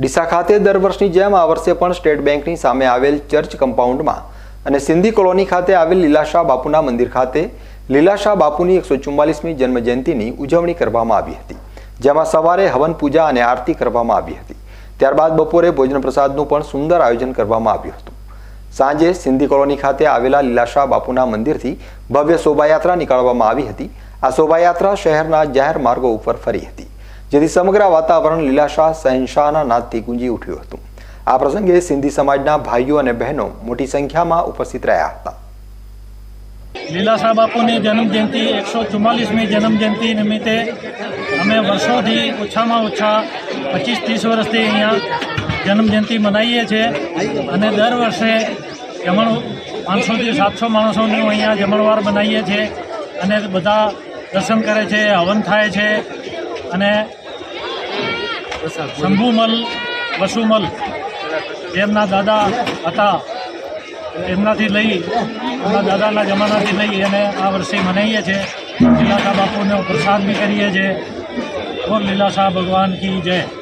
ડીસા ખાતે દર વર્ષની જેમ આ વર્ષે પણ સ્ટેટ બેંકની સામે આવેલ ચર્ચ કમ્પાઉન્ડમાં અને સિંધી કોલોની ખાતે આવેલ લીલાશાહ બાપુના મંદિર ખાતે લીલાશાહ બાપુની એકસો ચુમ્માલીસમી જન્મજયંતિની ઉજવણી કરવામાં આવી હતી, જેમાં સવારે હવન પૂજા અને આરતી કરવામાં આવી હતી. ત્યારબાદ બપોરે ભોજન પ્રસાદનું પણ સુંદર આયોજન કરવામાં આવ્યું હતું. સાંજે સિંધી કોલોની ખાતે આવેલા લીલાશાહ બાપુના મંદિરથી ભવ્ય શોભાયાત્રા નીકાળવામાં આવી હતી. આ શોભાયાત્રા શહેરના જાહેર માર્ગો ઉપર ફરી હતી. જેથી સમગ્ર વાતાવરણ લીલાશાહ, શહેનશાહના નાદથી ગુંજી ઉઠ્યું હતું. આ પ્રસંગે સિંધી સમાજના ભાઈઓ અને બહેનો મોટી સંખ્યામાં ઉપસ્થિત રહ્યા હતા. લીલાશાહ બાપુની જન્મજયંતિ, એકસો ચુમ્માલીસમી જન્મજયંતિ નિમિત્તે અમે વર્ષોથી ઓછામાં ઓછા પચીસ ત્રીસ વર્ષથી અહીંયા જન્મજયંતિ મનાવીએ છીએ અને દર વર્ષે જમણ પાંચસોથી સાતસો માણસોનું અહીંયા જમણવાર બનાવીએ છીએ અને બધા દર્શન કરે છે, હવન થાય છે અને શંભુમલ, વસુમલ જેમના દાદા હતા. એમનાથી લઈ, એમના દાદાના જમાનાથી લઈ અને આ વર્ષે મનાવીએ છીએ. લીલાશાહ બાપુનો પ્રસાદ બી કરીએ છીએ. ઓર લીલાશાહ ભગવાન કી જય.